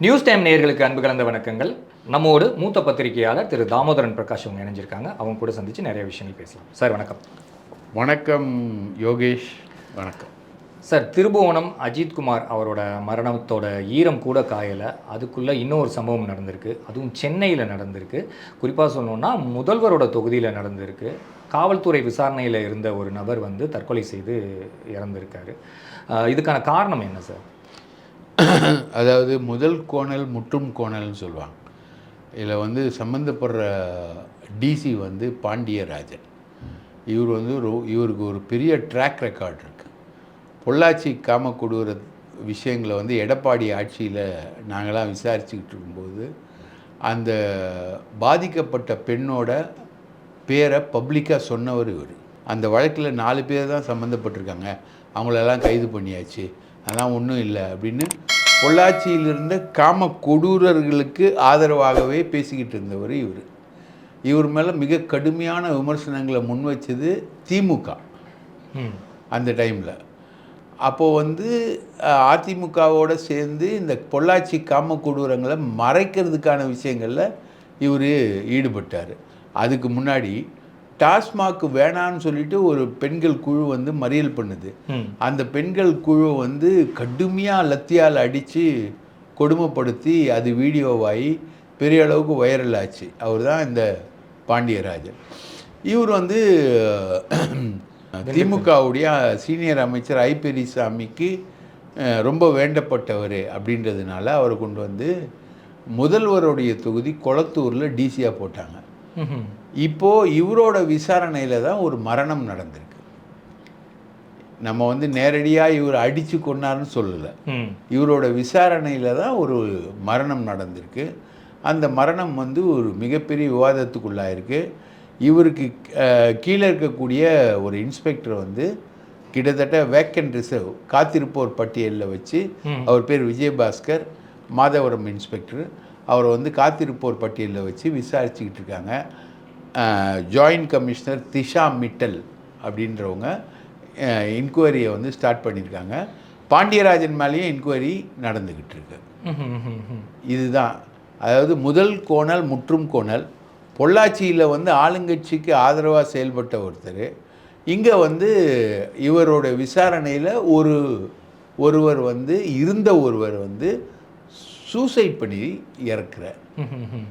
News time நேயர்களுக்கு அன்பு கலந்த வணக்கங்கள். நம்மோடு மூத்த பத்திரிகையாளர் திரு தாமோதரன் பிரகாஷ் அவங்க இணைஞ்சிருக்காங்க. அவங்க கூட சந்திச்சு நிறைய விஷயங்கள் பேசலாம். சார் வணக்கம். வணக்கம் யோகேஷ். வணக்கம். சார் திருபுவனம் அஜித்குமார் அவரோட மரணத்தோட ஈரம் கூட காயலை. அதுக்குள்ளே இன்னொரு சம்பவம் நடந்திருக்கு. அதுவும் சென்னையில் நடந்திருக்கு. குறிப்பாக சொல்லணும்னா முதல்வரோட தொகுதியில் நடந்திருக்கு. காவல்துறை விசாரணையில் இருந்த ஒரு நபர் வந்து தற்கொலை செய்து இறந்திருக்காரு. இதுக்கான காரணம் என்ன சார்? அதாவது முதல் கோணல் முற்றும் கோணல்னு சொல்லுவாங்க. இதில் வந்து சம்மந்தப்படுற டிசி வந்து பாண்டியராஜன். இவர் வந்து ஒரு இவருக்கு ஒரு பெரிய ட்ராக் ரெக்கார்ட் இருக்குது பொள்ளாச்சி காமக்கொடூர விஷயங்களை வந்து எடப்பாடி ஆட்சியில் நாங்களாம் விசாரிச்சுக்கிட்டு இருக்கும்போது அந்த பாதிக்கப்பட்ட பெண்ணோட பேரை பப்ளிக்காக சொன்னவர் இவர். அந்த வழக்கில் நாலு பேர் தான் சம்மந்தப்பட்டிருக்காங்க அவங்களெல்லாம் கைது பண்ணியாச்சு. அதெல்லாம் ஒன்றும் இல்லை அப்படின்னு பொள்ளாச்சியில் இருந்த காம கொடூரர்களுக்கு ஆதரவாகவே பேசிக்கிட்டு இருந்தவர் இவர். இவர் மேலே மிக கடுமையான விமர்சனங்களை முன் வச்சது திமுக. அந்த டைமில். அப்போது வந்து அதிமுகவோட சேர்ந்து இந்த பொள்ளாச்சி காம கொடூரங்களை மறைக்கிறதுக்கான விஷயங்களில் இவர் ஈடுபட்டார். அதுக்கு முன்னாடி டாஸ்மாக் வேணான்னு சொல்லிட்டு ஒரு பெண்கள் குழு வந்து மறியல் பண்ணுது. அந்த பெண்கள் குழு வந்து கடுமையாக லத்தியால் அடித்து கொடுமைப்படுத்தி அது வீடியோவாகி பெரிய அளவுக்கு வைரல் ஆச்சு. அவர் தான் இந்த பாண்டியராஜன். இவர் வந்து திமுகவுடைய சீனியர் அமைச்சர் ஐ. பெரியசாமிக்கு அஹ், ரொம்ப வேண்டப்பட்டவர் அப்படின்றதுனால அவரை கொண்டு வந்து முதல்வருடைய தொகுதி கொளத்தூரில் டிசியாக போட்டாங்க. இப்போது இவரோட விசாரணையில் தான் ஒரு மரணம் நடந்திருக்கு. நம்ம வந்து நேரடியாக இவர் அடித்து கொண்டாருன்னு சொல்லலை. இவரோட விசாரணையில் தான் ஒரு மரணம் நடந்திருக்கு. அந்த மரணம் வந்து ஒரு மிகப்பெரிய விவாதத்துக்குள்ளாயிருக்கு. இவருக்கு கீழே இருக்கக்கூடிய ஒரு இன்ஸ்பெக்டர் வந்து கிட்டத்தட்ட வேக்கண்ட் ரிசர்வ் காத்திருப்போர் பட்டியலில் வச்சு. அவர் பேர் விஜயபாஸ்கர் மாதவரம் இன்ஸ்பெக்டர். அவரை வந்து காத்திருப்போர் பட்டியலில் வச்சு விசாரிச்சுக்கிட்டு இருக்காங்க. ஜாயின்ட் கமிஷனர் திஷா மிட்டல் அப்படின்றவங்க இன்கொயரியை வந்து ஸ்டார்ட் பண்ணியிருக்காங்க. பாண்டியராஜன் மேலேயும் இன்கொயரி நடந்துக்கிட்டு இருக்கு. இதுதான். அதாவது முதல் கோணல் முற்றும் கோணல். பொள்ளாச்சியில் வந்து ஆளுங்கட்சிக்கு ஆதரவாக செயல்பட்ட ஒருத்தர். இங்கே வந்து இவரோட விசாரணையில் ஒரு ஒருவர் வந்து இருந்த ஒருவர் வந்து சூசைட் பண்ணி ம்ஹும்.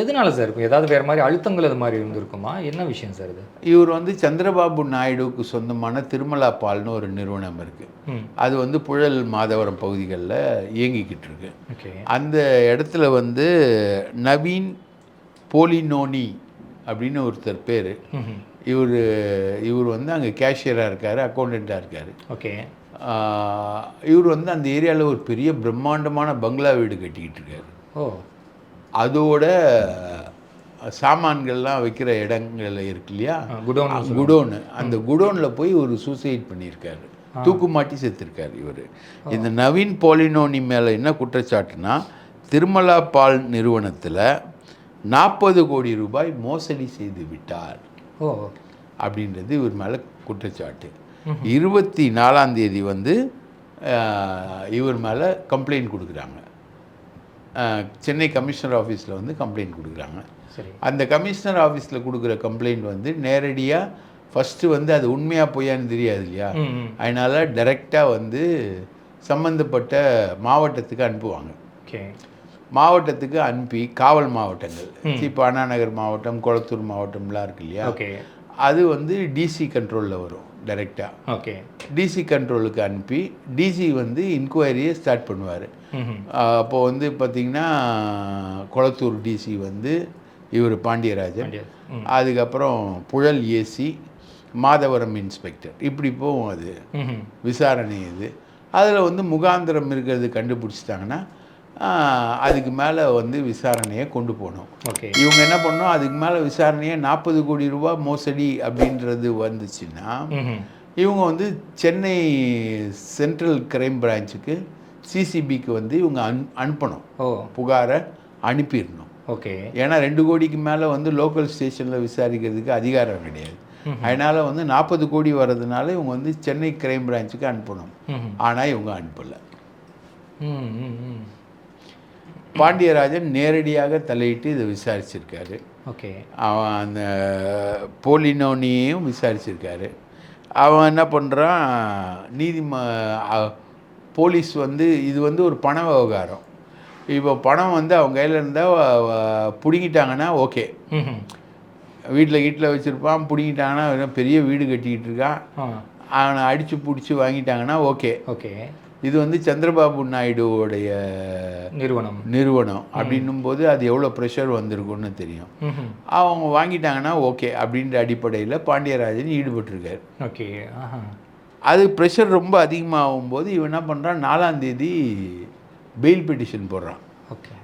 எதனால சார் இருக்கும்? ஏதாவது வேற மாதிரி அழுத்தங்கள் அது மாதிரி இருந்திருக்குமா? என்ன விஷயம் சார் இது? இவர் வந்து சந்திரபாபு நாயுடுவுக்கு சொந்தமான திருமலா பால்னு ஒரு நிறுவனம் இருக்குது அது வந்து புழல் மாதவரம் பகுதிகளில் இயங்கிக்கிட்டு இருக்கு. ஓகே. அந்த இடத்துல வந்து நவீன் போலினோனி அப்படின்னு ஒருத்தர் பேர். இவர் இவர் வந்து அங்கே கேஷியராக இருக்கார் அக்கௌண்டண்ட்டாக இருக்கார். ஓகே. இவர் வந்து அந்த ஏரியாவில் ஒரு பெரிய பிரம்மாண்டமான பங்களா வீடு கட்டிக்கிட்டு இருக்காரு. ஓ. அதோட சாமான்கள்லாம் வைக்கிற இடங்கள் இருக்கு இல்லையா? Godown godown. அந்த குடோனில் போய் ஒரு சூசைட் பண்ணியிருக்காரு. தூக்கு மாட்டி செத்துருக்காரு இவர். இந்த நவீன் போலினோனி மேலே என்ன குற்றச்சாட்டுனா திருமலா பால் நிறுவனத்தில் நாற்பது கோடி ரூபாய் மோசடி செய்து விட்டார். ஓ. அப்படின்றது இவர் மேலே குற்றச்சாட்டு. இருபத்தி நாலாம் தேதி வந்து இவர் மேலே கம்ப்ளைண்ட் கொடுக்குறாங்க. சென்னை கமிஷனர் ஆஃபீஸில் வந்து கம்ப்ளைண்ட் கொடுக்குறாங்க. சரி. அந்த கமிஷனர் ஆஃபீஸில் கொடுக்குற கம்ப்ளைண்ட் வந்து நேரடியாக ஃபஸ்ட்டு வந்து அது உண்மையாக பொய்யான்னு தெரியாது இல்லையா? அதனால் டைரெக்டாக வந்து சம்மந்தப்பட்ட மாவட்டத்துக்கு அனுப்புவாங்க. ஓகே. மாவட்டத்துக்கு அனுப்பி காவல் மாவட்டங்கள். இப்போ அண்ணா நகர் மாவட்டம் கொளத்தூர் மாவட்டம்லாம் இருக்கு இல்லையா? அது வந்து டிசி கண்ட்ரோலில் வரும். டைரெக்டாக ஓகே. டிசி கண்ட்ரோலுக்கு அனுப்பி டிசி வந்து இன்கொயரியை ஸ்டார்ட் பண்ணுவார். அப்போ வந்து பார்த்திங்கன்னா கொளத்தூர் டிசி வந்து இவர் பாண்டியராஜன். அதுக்கப்புறம் புழல் ஏசி மாதவரம் இன்ஸ்பெக்டர் இப்படி போகும் அது. விசாரணை இது. அதில் வந்து முகாந்திரம் இருக்கிறது கண்டுபிடிச்சிட்டாங்கன்னா அதுக்கு மேலே வந்து விசாரணையை கொண்டு போகணும் ஓகே. இவங்க என்ன பண்ணோம்? அதுக்கு மேலே விசாரணையை நாற்பது கோடி ரூபாய் மோசடி அப்படின்றது வந்துச்சுன்னா. இவங்க வந்து சென்னை சென்ட்ரல் கிரைம் பிரான்ச்சுக்கு சிசிபிக்கு வந்து இவங்க அனு அனுப்பணும். ஓ. புகாரை அனுப்பிடணும். ஓகே. ஏன்னா ரெண்டு கோடிக்கு மேலே வந்து லோக்கல் ஸ்டேஷனில் விசாரிக்கிறதுக்கு அதிகாரம் கிடையாது. அதனால் வந்து நாற்பது கோடி வர்றதுனால இவங்க வந்து சென்னை கிரைம் பிரான்ச்சுக்கு அனுப்பணும். ஆனால் இவங்க அனுப்பலை. பாண்டியராஜன் நேரடியாக தலையிட்டு இதை விசாரிச்சிருக்காரு. ஓகே. அவன் அந்த போலினோனியையும் விசாரிச்சிருக்காரு. அவன் என்ன பண்ணுறான் நீதிம போலீஸ் வந்து இது வந்து ஒரு பண விவகாரம். இப்போ பணம் வந்து அவங்க கையில் இருந்தால் பிடுங்கிட்டாங்கன்னா ஓகே. வீட்டில் வீட்டில் வச்சுருப்பான் பிடுங்கிட்டாங்கன்னா பெரிய வீடு கட்டிக்கிட்டு இருக்கான். அவனை அடித்து பிடிச்சி வாங்கிட்டாங்கன்னா ஓகே. ஓகே. இது வந்து சந்திரபாபு நாயுடுவோடைய நிறுவனம். நிறுவனம். அப்படின்னும் போது அது எவ்வளோ ப்ரெஷர் வந்திருக்கும்னு தெரியும். அவங்க வாங்கிட்டாங்கன்னா ஓகே அப்படின்ற அடிப்படையில் பாண்டியராஜன் ஈடுபட்டிருக்காரு. ஓகே அது ப்ரெஷர் ரொம்ப அதிகமாகும் போது இவன் என்ன பண்ணுறான் நாலாம் தேதி பெயில் பெட்டிஷன் போடுறான். ஓகே.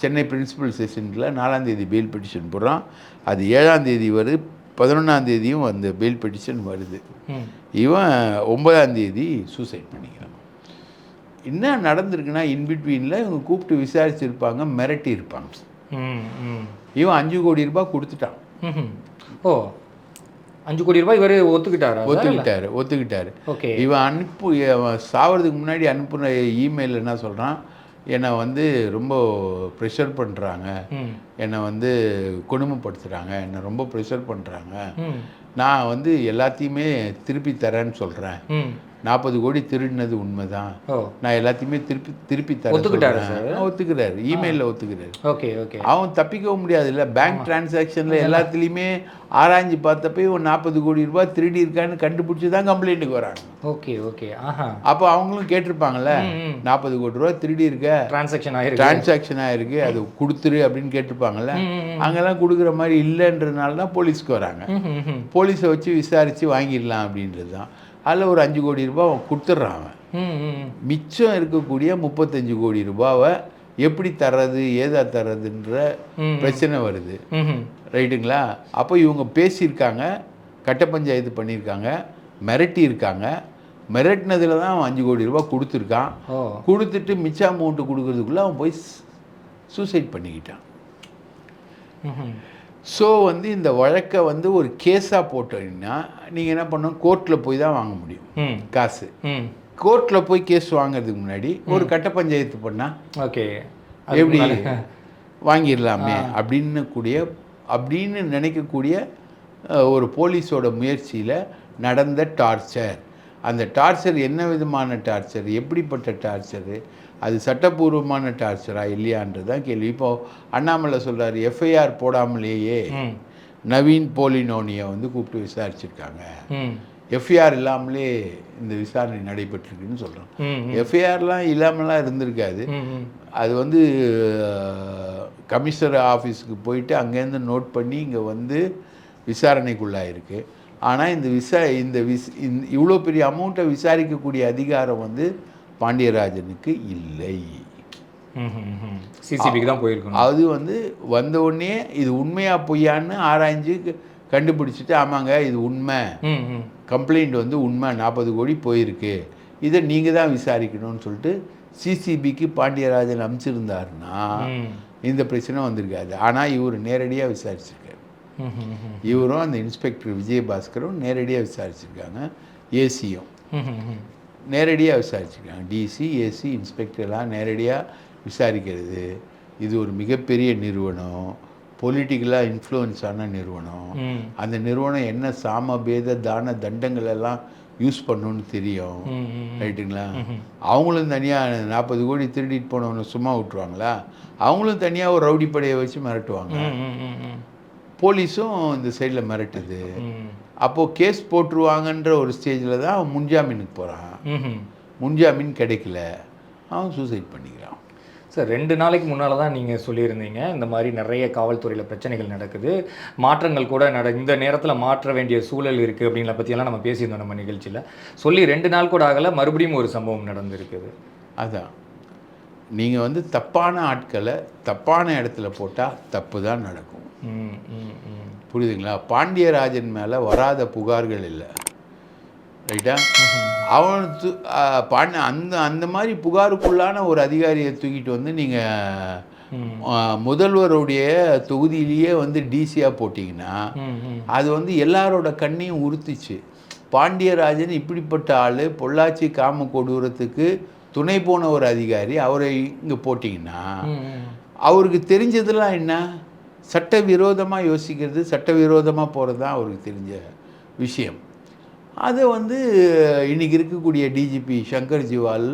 சென்னை பிரின்சிபல் செஷனில் நாலாம் தேதி பெயில் பெட்டிஷன் போடுறான். அது ஏழாம் தேதி வருது பதினொன்றாம் தேதியும் அந்த பெயில் பெட்டிஷன் வருது. இவன் ஒன்பதாம் தேதி சூசைட் பண்ணிக்கிறான். என்ன நடந்திருக்குன்னா இன்பிட்வீனில் இவங்க கூப்பிட்டு விசாரிச்சிருப்பாங்க மிரட்டி இருப்பாங்க இவன் அஞ்சு கோடி ரூபாய் கொடுத்துட்டான். ஓ அஞ்சு கோடி ரூபாய் இவர் ஒத்துக்கிட்டாரா ஒத்துக்கிட்டாரு ஒத்துக்கிட்டாரு. ஓகே. இவன் அனுப்பு அவன் சாவறதுக்கு முன்னாடி அனுப்புன இமெயில் என்ன சொல்கிறான் என்னை வந்து ரொம்ப ப்ரெஷர் பண்ணுறாங்க என்னை வந்து கொடுமைப்படுத்துகிறாங்க என்னை ரொம்ப ப்ரெஷர் பண்ணுறாங்க நான் வந்து எல்லாத்தையுமே திருப்பி தரேன்னு சொல்கிறேன் நாற்பது கோடி திருடினது உண்மைதான். நான் எல்லாத்தையுமே திருப்பி திருப்பி ஒத்துக்கிட்டாரு. ஒத்துக்கிறாரு. இமெயிலில் ஒத்துக்கிறாரு. Okay okay. அவன் தப்பிக்கவும் முடியாது இல்லை பேங்க் டிரான்சாக்ஷனில் எல்லாத்துலேயுமே ஆராய்ஞ்சு பார்த்தப்ப இவன் நாற்பது கோடி ரூபாய் திருடி இருக்கான்னு கண்டுபிடிச்சி தான் கம்ப்ளைண்ட்டுக்கு வராங்க. Okay okay. ஆஹா. அப்போ அவங்களும் கேட்டிருப்பாங்கல்ல. நாற்பது கோடி ரூபா திருடி இருக்க. டிரான்சாக்ஷன் ஆயிருக்கு. டிரான்சாக்ஷன் ஆயிருக்கு. அது கொடுத்துரு அப்படின்னு கேட்டிருப்பாங்கல்ல. அங்கெல்லாம் கொடுக்குற மாதிரி இல்லைன்றதுனால தான் போலீஸ்க்கு வராங்க. போலீஸை வச்சு விசாரித்து வாங்கிடலாம் அப்படின்றது தான். அதில் ஒரு அஞ்சு கோடி ரூபாய் அவன் கொடுத்துட்றான் அவன். மிச்சம் இருக்கக்கூடிய முப்பத்தஞ்சு கோடி ரூபாவை எப்படி தர்றது ஏதா தர்றதுன்ற. பிரச்சனை வருது. ரைட்டுங்களா அப்போ இவங்க பேசியிருக்காங்க கட்ட பஞ்சாயத்து பண்ணியிருக்காங்க மிரட்டி இருக்காங்க மிரட்டினதில் தான் அவன் அஞ்சு கோடி ரூபாய் கொடுத்துருக்கான் கொடுத்துட்டு மிச்ச அமௌண்ட்டு கொடுக்கறதுக்குள்ளே அவன் போய் சூசைட் பண்ணிக்கிட்டான். ஸோ வந்து இந்த வழக்கை வந்து ஒரு கேஸாக போட்டீங்கன்னா நீங்கள் என்ன பண்ணணும்? கோர்ட்டில் போய் தான் வாங்க முடியும். காசு. கோர்ட்டில் போய் கேஸ் வாங்குறதுக்கு முன்னாடி ஒரு கட்ட பஞ்சாயத்து பண்ணால் ஓகே. எப்படி வாங்கிடலாமே? அப்படின்னு கூடிய அப்படின்னு நினைக்கக்கூடிய ஒரு போலீஸோட முயற்சியில் நடந்த டார்ச்சர். அந்த டார்ச்சர் என்ன விதமான டார்ச்சர்? எப்படிப்பட்ட டார்ச்சரு? அது சட்டப்பூர்வமான டார்ச்சரா இல்லையான்றது தான் கேள்வி. இப்போ அண்ணாமலை சொல்றாரு எஃப்ஐஆர் போடாமலேயே நவீன் போலினோனியை வந்து கூப்பிட்டு விசாரிச்சிருக்காங்க. எஃப்ஐஆர் இல்லாமலே இந்த விசாரணை நடைபெற்றிருக்குன்னு சொல்கிறோம் எஃப்ஐஆர்லாம் இல்லாமலாம் இருந்திருக்காது. அது வந்து கமிஷனர் ஆஃபீஸுக்கு போயிட்டு அங்கேருந்து நோட் பண்ணி இங்கே வந்து விசாரணைக்குள்ளாயிருக்கு. ஆனால் இந்த விசா இந்த விஸ் இந்த இவ்வளோ பெரிய அமௌண்ட்டை விசாரிக்கக்கூடிய அதிகாரம் வந்து பாண்டியராஜனுக்கு இல்லை. சிசிபிக்கு தான் போயிருக்கணும். அது வந்து வந்த உடனே இது உண்மையா பொய்யான்னு ஆராய்ஞ்சு கண்டுபிடிச்சிட்டு ஆமாங்க இது உண்மை. கம்ப்ளைண்ட் வந்து உண்மை நாற்பது கோடி போயிருக்கு. இதை நீங்கள் தான் விசாரிக்கணும்னு சொல்லிட்டு சிசிபிக்கு பாண்டியராஜன் அனுப்பிச்சிருந்தாருன்னா ம். இந்த பிரச்சனை வந்திருக்காது. ஆனால் இவர் நேரடியாக விசாரிச்சிருக்காரு. இவரும் அந்த இன்ஸ்பெக்டர் விஜயபாஸ்கரும் நேரடியாக விசாரிச்சிருக்காங்க. ஏசியும். நேரடியாக விசாரிச்சிருக்காங்க டிசி ஏசி இன்ஸ்பெக்டர்லாம் நேரடியாக விசாரிக்கிறது. இது ஒரு மிகப்பெரிய நிறுவனம். பொலிட்டிக்கலாக இன்ஃப்ளூயன்ஸான நிறுவனம். அந்த நிறுவனம் என்ன சாம பேத தான தண்டங்கள் எல்லாம் யூஸ் பண்ணணும்னு தெரியும். ரைட்டுங்களா? அவங்களும் தனியாக நாற்பது கோடி திருடிட்டு போனவனை சும்மா விட்டுருவாங்களா? அவங்களும் தனியாக ஒரு ரவுடி படையை வச்சு மிரட்டுவாங்க போலீஸும் இந்த சைடில் மிரட்டுது. அப்போது கேஸ் போட்டுருவாங்கன்ற ஒரு ஸ்டேஜில் தான் அவன் முன்ஜாமீனுக்கு போகிறான் முன்ஜாமீன் கிடைக்கல. அவன் சூசைட் பண்ணிக்கிறான். சார் ரெண்டு நாளைக்கு முன்னால் தான் நீங்கள் சொல்லியிருந்தீங்க இந்த மாதிரி நிறைய காவல்துறையில் பிரச்சனைகள் நடக்குது. மாற்றங்கள் கூட நட இந்த நேரத்தில் மாற்ற வேண்டிய சூழல் இருக்குது அப்படிங்கிற பற்றியெல்லாம் நம்ம பேசியிருந்தோம் நம்ம நிகழ்ச்சியில். சொல்லி ரெண்டு நாள் கூட ஆகலை மறுபடியும் ஒரு சம்பவம் நடந்திருக்குது. அதான். நீங்கள் வந்து தப்பான ஆட்களை தப்பான இடத்துல போட்டால் தப்பு தான் நடக்கும். ம் ம் ம். புரியுதுங்களா? பாண்டியராஜன் மேலே வராத புகார்கள் இல்லை. ரைட்டா அவன் து பாண்டி அந்த அந்த மாதிரி புகாருக்குள்ளான ஒரு அதிகாரியை தூக்கிட்டு வந்து. நீங்கள் முதல்வருடைய தொகுதியிலேயே வந்து டிசியாக போட்டிங்கன்னா அது வந்து எல்லாரோட கண்ணையும் உறுத்துச்சு. பாண்டியராஜன் இப்படிப்பட்ட ஆள் பொள்ளாச்சி காம கொடூரத்துக்கு துணை போன ஒரு அதிகாரி அவரை இங்கே போட்டிங்கன்னா. அவருக்கு தெரிஞ்சதெல்லாம் என்ன? சட்டவிரோதமாக யோசிக்கிறது சட்டவிரோதமாக போகிறது தான் அவருக்கு தெரிஞ்ச விஷயம் அதை வந்து இன்னைக்கு இருக்கக்கூடிய டிஜிபி சங்கர் ஜிவால்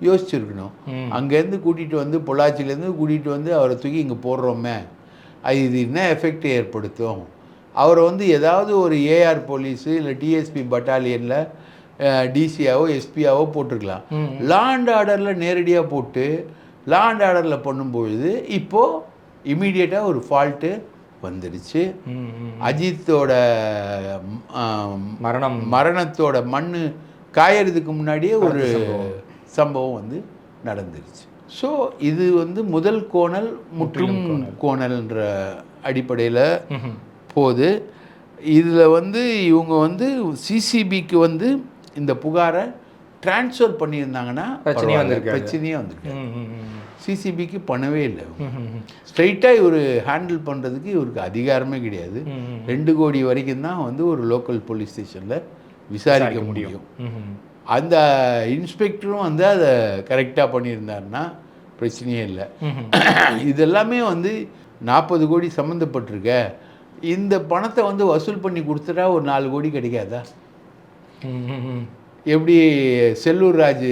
யோசிச்சிருக்கணும். அங்கேருந்து கூட்டிகிட்டு வந்து பொள்ளாச்சியிலேருந்து கூட்டிகிட்டு வந்து அவரை தூக்கி இங்கே போடுறோமே அது இது என்ன எஃபெக்ட் ஏற்படுத்தும் அவரை வந்து ஏதாவது ஒரு ஏஆர் போலீஸு இல்லை டிஎஸ்பி பட்டாலியனில் டிசியாவோ எஸ்பியாவோ போட்டிருக்கலாம் ம். லா அண்ட் ஆர்டரில் நேரடியாக போட்டு லா அண்ட் ஆர்டரில் பண்ணும்பொழுது இப்போது இமீடியட்டாக ஒரு ஃபால்ட்டு வந்துடுச்சு. அஜித்தோட மரணம். மரணத்தோட மண் காயறதுக்கு முன்னாடியே ஒரு சம்பவம். வந்து நடந்துருச்சு. ஸோ இது வந்து முதல் கோணல் முற்றும் கோணல்ன்ற அடிப்படையில். போகுது. இதில் வந்து இவங்க வந்து சிசிபிக்கு வந்து இந்த புகாரை ட்ரான்ஸ்ஃபர் பண்ணியிருந்தாங்கன்னா பிரச்சனையே. வந்திருக்காது. பிரச்சனையே வந்திருக்கு. சிசிபிக்கு பண்ணவே இல்லை. ஸ்ட்ரைட்டாக இவர் ஹேண்டில் பண்ணுறதுக்கு இவருக்கு அதிகாரமே கிடையாது. ரெண்டு கோடி வரைக்கும் தான் வந்து ஒரு லோக்கல் போலீஸ் ஸ்டேஷனில் விசாரிக்க முடியும். அந்த இன்ஸ்பெக்டரும் வந்து அதை கரெக்டாக பண்ணியிருந்தாருன்னா பிரச்சனையே இல்லை. இதெல்லாமே வந்து நாற்பது கோடி சம்மந்தப்பட்டிருக்க இந்த பணத்தை வந்து வசூல் பண்ணி கொடுத்துட்டா ஒரு நாலு கோடி கிடைக்காதா. எப்படி செல்லூர் ராஜ்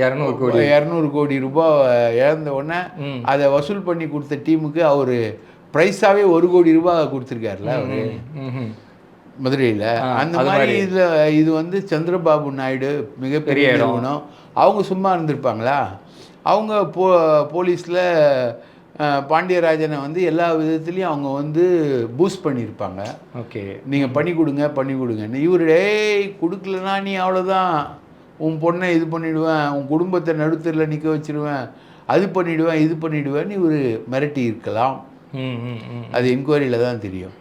இரநூறு கோடி இரநூறு கோடி ரூபாய் இழந்த உடனே. அதை வசூல் பண்ணி கொடுத்த டீமுக்கு அவர் ப்ரைஸாகவே ஒரு கோடி ரூபாய் கொடுத்துருக்காருல அவரு. மதுரையில் அந்த மாதிரி இதில் இது வந்து சந்திரபாபு நாயுடு மிகப்பெரிய. நிறுவனம் அவங்க சும்மா இருந்திருப்பாங்களா அவங்க போ போலீஸில் பாண்டியராஜனை வந்து எல்லா விதத்துலேயும் அவங்க வந்து பூஸ்ட் பண்ணியிருப்பாங்க. ஓகே. நீங்கள் பண்ணி கொடுங்க பண்ணி கொடுங்கன்னு. இவர் ஏய் கொடுக்கலனா நீ அவ்வளோதான் உன் பொண்ணை இது பண்ணிடுவேன். உன் குடும்பத்தை நடுத்தரில் நிற்க வச்சிருவேன். அது பண்ணிடுவேன் இது பண்ணிடுவேன்னு இவர் மிரட்டி இருக்கலாம். அது என்கொயரியில் தான் தெரியும்.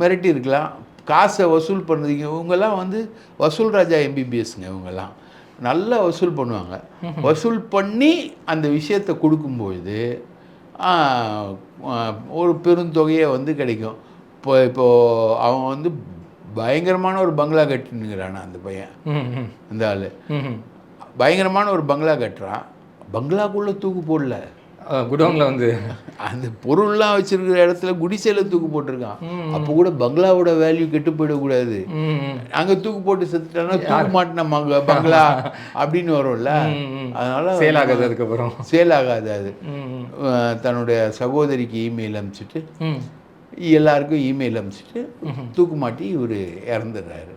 மிரட்டி இருக்கலாம். காசை வசூல் பண்ணுறதுக்கு இவங்கெல்லாம் வந்து வசூல் ராஜா எம்பிபிஎஸ்ங்க இவங்கெல்லாம். நல்லா வசூல் பண்ணுவாங்க. வசூல் பண்ணி அந்த விஷயத்தை கொடுக்கும்பொழுது ஒரு பெருந்தொகையை வந்து கிடைக்கும். இப்போ இப்போது அவன் வந்து பயங்கரமான ஒரு பங்களா கட்டினுங்கிறான் அந்த பையன். அந்த ஆள். பயங்கரமான ஒரு பங்களா கட்டுறான். பங்களாக்குள்ளே தூக்கு போடல. குடோன்ல வந்து அந்த பொருள்லாம் வச்சிருக்கிற இடத்துல குடிசையில் தூக்கு போட்டிருக்கான். அப்போ கூட பங்களாவோட வேல்யூ கெட்டு போயிடக்கூடாது. அங்கே தூக்கு போட்டு செத்துட்டானா தூக்கு மாட்டின மங்க பங்களா அப்படின்னு வரும்ல. அதனால சேல் ஆகாது அதுக்கப்புறம் சேல் ஆகாது அது தன்னுடைய சகோதரிக்கு இமெயில் அனுப்பிச்சிட்டு. எல்லாருக்கும் இமெயில் அனுப்பிச்சிட்டு தூக்கு மாட்டி இவர் இறந்துடுறாரு.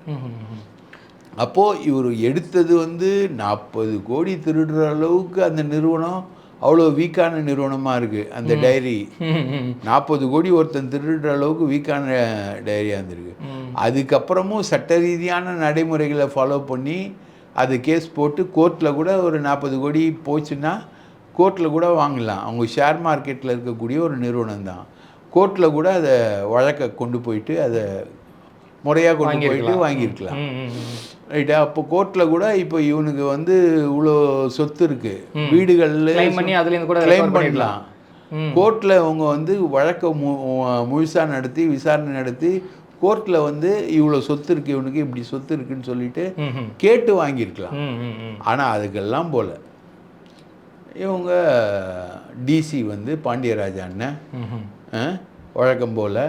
அப்போது இவர் எடுத்தது வந்து நாற்பது கோடி திருடுற அளவுக்கு அந்த நிறுவனம் அவ்வளோ வீக்கான நிறுவனமாக இருக்குது அந்த டைரி. நாற்பது கோடி ஒருத்தன் திருடுற அளவுக்கு வீக்கான டைரியாக இருந்திருக்கு. அதுக்கப்புறமும் சட்ட ரீதியான நடைமுறைகளை ஃபாலோ பண்ணி அது கேஸ் போட்டு கோர்ட்டில் கூட ஒரு நாற்பது கோடி போச்சுன்னா கோர்ட்டில் கூட வாங்கலாம் அவங்க ஷேர் மார்க்கெட்டில் இருக்கக்கூடிய ஒரு நிறுவனம் தான் கோர்ட்டில் கூட அதை வழக்கை கொண்டு போயிட்டு அதை முறையாக கொண்டு போயிட்டு வாங்கியிருக்கலாம். ரைட்டா? அப்போ கோர்ட்டில் கூட இப்போ இவனுக்கு வந்து இவ்வளோ சொத்து இருக்குது வீடுகளில் கிளைம். பண்ணலாம். கோர்ட்டில் அவங்க வந்து வழக்கை மு முழுசாக நடத்தி விசாரணை நடத்தி கோர்ட்டில் வந்து இவ்வளோ சொத்து இருக்குது இவனுக்கு இப்படி சொத்து இருக்குன்னு சொல்லிட்டு. கேட்டு வாங்கியிருக்கலாம். ஆனால் அதுக்கெல்லாம் போல. இவங்க டிசி வந்து பாண்டியராஜ அண்ணன். வழக்கம் போல்.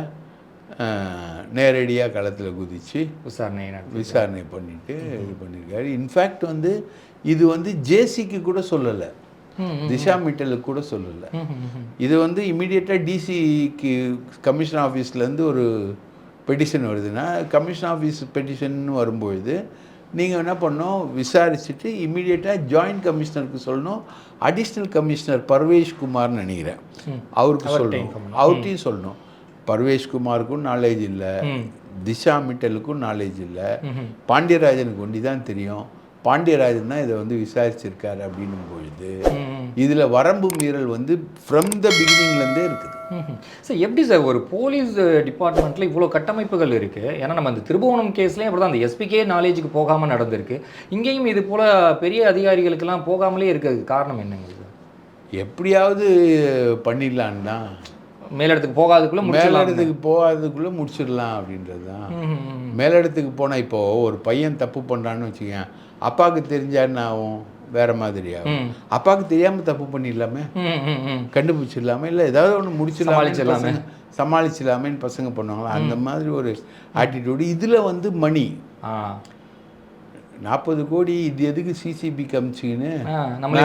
நேரடியாக களத்தில் குதித்து விசாரணை விசாரணை பண்ணிட்டு இது பண்ணியிருக்காரு இன்ஃபேக்ட் வந்து இது வந்து ஜேசிக்கு கூட சொல்லலை. திஷா மிட்டலுக்கு கூட சொல்லலை. இது வந்து இமீடியட்டாக டிசிக்கு கமிஷன் ஆஃபீஸ்லேருந்து ஒரு பெட்டிஷன் வருதுன்னா கமிஷன் ஆஃபீஸ் பெட்டிஷன் வரும்பொழுது நீங்கள் என்ன பண்ணணும்? விசாரிச்சுட்டு இமீடியட்டாக ஜாயின்ட் கமிஷனருக்கு சொல்லணும். அடிஷ்னல் கமிஷனர் பர்வேஷ் குமார்னு நினைக்கிறேன் அவருக்கு சொல்லணும். அவர்கிட்டையும் சொல்லணும். பர்வேஷ் குமாருக்கும் நாலேஜ் இல்லை. திஷா மிட்டலுக்கும் நாலேஜ் இல்லை. பாண்டியராஜனுக்கு ஒண்டி தான் தெரியும் பாண்டியராஜன் தான் இதை வந்து விசாரிச்சிருக்காரு அப்படின்னும் பொழுது. இதில் வரம்பு மீறல் வந்து ஃப்ரம் த பிகினிங்லேருந்தே இருக்குது. சார் எப்படி சார் ஒரு போலீஸ் டிபார்ட்மெண்ட்டில் இவ்வளோ கட்டமைப்புகள் இருக்குது ஏன்னா நம்ம அந்த திருபுவனம் கேஸ்லேயும் அப்படி தான் அந்த எஸ்பிகே நாலேஜுக்கு போகாமல் நடந்திருக்கு இங்கேயும் இது போல் பெரிய அதிகாரிகளுக்கெல்லாம் போகாமலே இருக்கிறதுக்கு காரணம் என்னங்க இது எப்படியாவது பண்ணிடலான்னு தான் மேலிடத்துக்கு போகாதுக்குள்ளே மேலிடத்துக்கு போகாததுக்குள்ளே முடிச்சிடலாம் அப்படின்றது தான் மேலிடத்துக்கு போனால் இப்போது ஒரு பையன் தப்பு பண்ணுறான்னு வச்சுக்கேன் அப்பாவுக்கு தெரிஞ்சா என்ன ஆகும் வேற மாதிரி ஆகும். அப்பாவுக்கு தெரியாமல் தப்பு பண்ணிடலாமே? கண்டுபிடிச்சிடலாமே? இல்லை ஏதாவது ஒன்று முடிச்சிடலாமே சமாளிச்சிடலாமே. சமாளிச்சிடலாமேன்னு பசங்க பண்ணுவாங்களா? அந்த மாதிரி ஒரு ஆட்டிடியூடு இதில் வந்து மணி. நாற்பது கோடி இது எதுக்கு சிசிபி காமிச்சிங்கன்னு ஆ, நம்மளே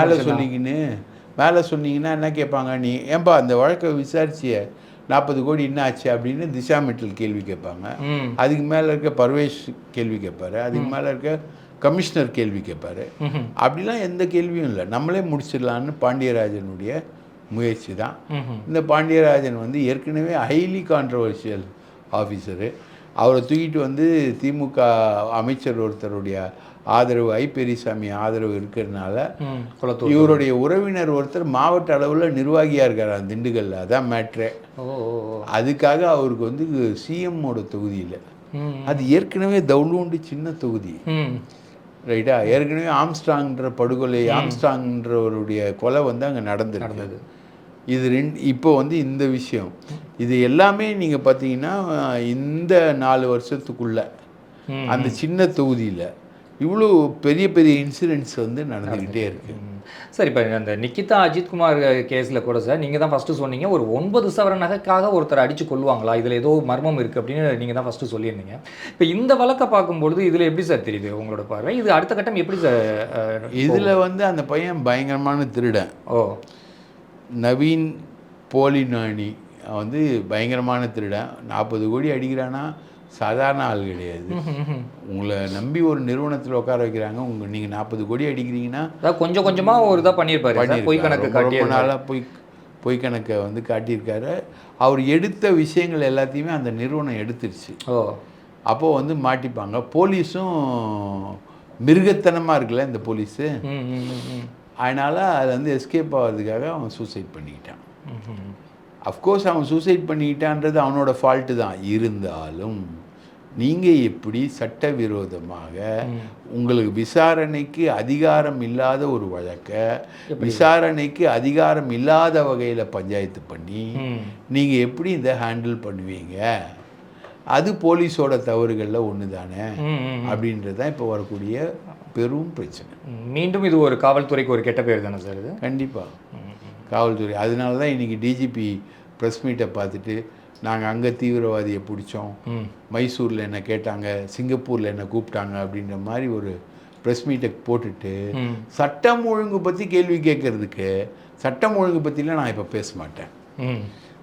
மேலே. சொன்னீங்கன்னு என்ன கேட்பாங்க? நீ ஏன்பா அந்த வழக்கை விசாரிச்சிய? நாற்பது கோடி என்ன ஆச்சு அப்படின்னு திஷா மிட்டல் கேள்வி கேட்பாங்க. அதுக்கு மேலே இருக்க பர்வேஷ் கேள்வி கேட்பாரு. அதுக்கு மேலே இருக்க கமிஷனர் கேள்வி கேட்பாரு. அப்படிலாம் எந்த கேள்வியும் இல்லை. நம்மளே முடிச்சிடலான்னு பாண்டியராஜனுடைய முயற்சி தான். இந்த பாண்டியராஜன் வந்து ஏற்கனவே ஹைலி கான்ட்ரவர்ஷியல் ஆஃபீஸரு அவரை தூக்கிட்டு வந்து திமுக அமைச்சர் ஒருத்தருடைய ஆதரவு ஐ பெரியசாமி ஆதரவு இருக்கிறதுனால இவருடைய உறவினர் ஒருத்தர் மாவட்ட அளவில் நிர்வாகியாக இருக்கார் திண்டுக்கல்ல. அதான் மேட்ரே. அதுக்காக அவருக்கு வந்து சிஎம்மோட தொகுதியில் ம் அது ஏற்கனவே தவுளூண்டு சின்ன தொகுதி. ரைட்டா? ஏற்கனவே ஆம்ஸ்ட்ராங்ன்ற படுகொலை ஆம்ஸ்ட்ராங்ன்றவருடைய கொலை வந்து அங்கே நடந்திருக்கு. நடந்தது. இது ரெண்டு இப்போ வந்து இந்த விஷயம். இது எல்லாமே நீங்கள் பார்த்தீங்கன்னா இந்த நாலு வருஷத்துக்குள்ள அந்த சின்ன தொகுதியில் இவ்வளோ பெரிய பெரிய இன்சிடென்ட்ஸ் வந்து நடந்துக்கிட்டே இருக்கு. சார் இப்போ அந்த நிக்கிதா அஜித்குமார் கேஸில் கூட சார் நீங்கள் தான் ஃபஸ்ட்டு சொன்னீங்க ஒரு ஒன்பது சவர நகைக்காக ஒருத்தர் அடித்து கொள்வாங்களா இதில் ஏதோ மர்மம் இருக்குது அப்படின்னு நீங்கள் தான் ஃபஸ்ட்டு சொல்லியிருந்தீங்க. இப்போ இந்த வழக்கை பார்க்கும்பொழுது இதில் எப்படி சார் தெரியுது உங்களோட பார்வை? இது அடுத்த கட்டம் எப்படி சார் இதில் வந்து அந்த பையன் பயங்கரமான திருடன். ஓ. நவீன் போலினானி அவன் வந்து பயங்கரமான திருடன். நாற்பது கோடி அடிக்கிறானா? சாதாரண ஆள் கிடையாது. உங்களை நம்பி ஒரு நிறுவனத்தில் உட்கார வைக்கிறாங்க. உங்க நீங்கள் நாற்பது கோடி அடிக்கிறீங்கன்னா கொஞ்சம் கொஞ்சமாக ஒரு இதாக பண்ணியிருப்பாரு. பொய் கணக்கு காட்டி நாளாக பொய் பொய் கணக்கை வந்து காட்டியிருக்காரு. அவர் எடுத்த விஷயங்கள் எல்லாத்தையுமே அந்த நிறுவனம் எடுத்துருச்சு. ஓ. அப்போது வந்து மாட்டிப்பாங்க. போலீஸும் மிருகத்தனமாக இருக்குல்ல இந்த போலீஸு? அதனால் அதில் வந்து எஸ்கேப் ஆகிறதுக்காக அவன் சூசைட் பண்ணிக்கிட்டான். அஃப்கோர்ஸ் அவன் சூசைட் பண்ணிக்கிட்டான்றது அவனோட ஃபால்ட்டு தான். இருந்தாலும் நீங்கள் எப்படி சட்டவிரோதமாக உங்களுக்கு விசாரணைக்கு அதிகாரம் இல்லாத ஒரு வழக்கை விசாரணைக்கு அதிகாரம் இல்லாத வகையில் பஞ்சாயத்து பண்ணி நீங்கள் எப்படி இதை ஹேண்டில் பண்ணுவீங்க? அது போலீஸோட தவறுகளில் ஒன்று தானே? அப்படின்றது தான் இப்போ வரக்கூடிய பெரும் பிரச்சனை. மீண்டும் இது ஒரு காவல்துறைக்கு ஒரு கெட்ட பேர் தானே சார் இது? கண்டிப்பாக காவல்துறை. அதனால தான் இன்றைக்கி டிஜிபி ப்ரெஸ் மீட்டை பார்த்துட்டு நாங்கள் அங்கே தீவிரவாதியை பிடிச்சோம். மைசூரில் என்ன கேட்டாங்க சிங்கப்பூரில் என்ன கூப்பிட்டாங்க அப்படின்ற மாதிரி ஒரு ப்ரெஸ் மீட்டை போட்டுட்டு சட்டம் ஒழுங்கு பற்றி கேள்வி கேட்கறதுக்கு சட்டம் ஒழுங்கு பற்றிலாம் நான் இப்போ பேச மாட்டேன்.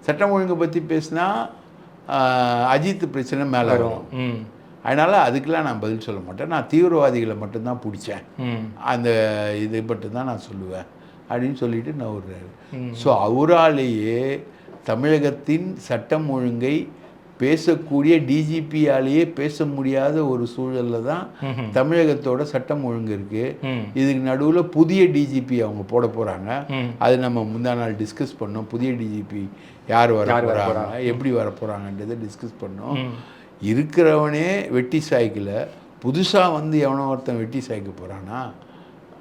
சட்டம் ஒழுங்கு பற்றி பேசினா அஜித் பிரச்சனை மேலே வரும். ம். அதனால் அதுக்கெல்லாம் நான் பதில் சொல்ல மாட்டேன். நான் தீவிரவாதிகளை மட்டும்தான் பிடிச்சேன். அந்த இது மட்டும் தான் நான் சொல்லுவேன். அப்படின்னு சொல்லிட்டு நவுறாரு ஸோ அவராலேயே தமிழகத்தின் சட்டம் ஒழுங்கை பேசக்கூடிய டிஜிபியாலேயே பேச முடியாத ஒரு சூழலில் தான் தமிழகத்தோட சட்டம் ஒழுங்கு இருக்குது ம். இதுக்கு நடுவில் புதிய டிஜிபி அவங்க போட போகிறாங்க அது நம்ம முந்தா நாள் டிஸ்கஸ் பண்ணோம். புதிய டிஜிபி யார் வர போகிறாங்க எப்படி வர போகிறாங்கன்றதை டிஸ்கஸ் பண்ணோம். இருக்கிறவனே வெட்டி சாய்க்கல. புதுசாக வந்து எவனோ ஒருத்தன் வெட்டி சாய்க்க போகிறானா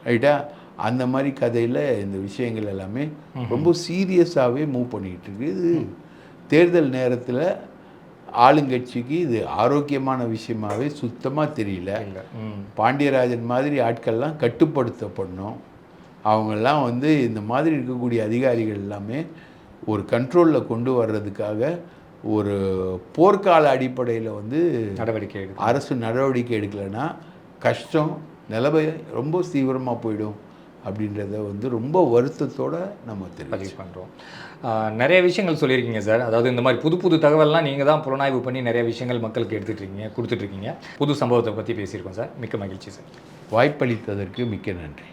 ரைட்டா? அந்த மாதிரி கதையில் இந்த விஷயங்கள் எல்லாமே ரொம்ப சீரியஸாகவே மூவ் பண்ணிக்கிட்டு இருக்கு இது தேர்தல் நேரத்தில் ஆளுங்கட்சிக்கு இது ஆரோக்கியமான விஷயமாவே சுத்தமாக தெரியல. பாண்டியராஜன் மாதிரி ஆட்கள்லாம் கட்டுப்படுத்தப்படணும். அவங்கெல்லாம் வந்து இந்த மாதிரி இருக்கக்கூடிய அதிகாரிகள் எல்லாமே ஒரு கண்ட்ரோலில் கொண்டு வர்றதுக்காக ஒரு போர்க்கால அடிப்படையில் வந்து நடவடிக்கை அரசு நடவடிக்கை எடுக்கலைன்னா கஷ்டம் நிலைமை ரொம்ப தீவிரமாக போயிடும். அப்படின்றத வந்து ரொம்ப வருத்தத்தோடு நம்ம பதிவு பண்ணுறோம் நிறைய விஷயங்கள் சொல்லியிருக்கீங்க சார். அதாவது இந்த மாதிரி புது புது தகவல்லாம் நீங்கள் தான் புலனாய்வு பண்ணி நிறைய விஷயங்கள் மக்களுக்கு எடுத்துட்டு இருக்கீங்க கொடுத்துட்ருக்கீங்க. புது சம்பவத்தை பற்றி பேசியிருக்கோம் சார். மிக்க மகிழ்ச்சி சார். வாய்ப்பளித்ததற்கு மிக்க நன்றி.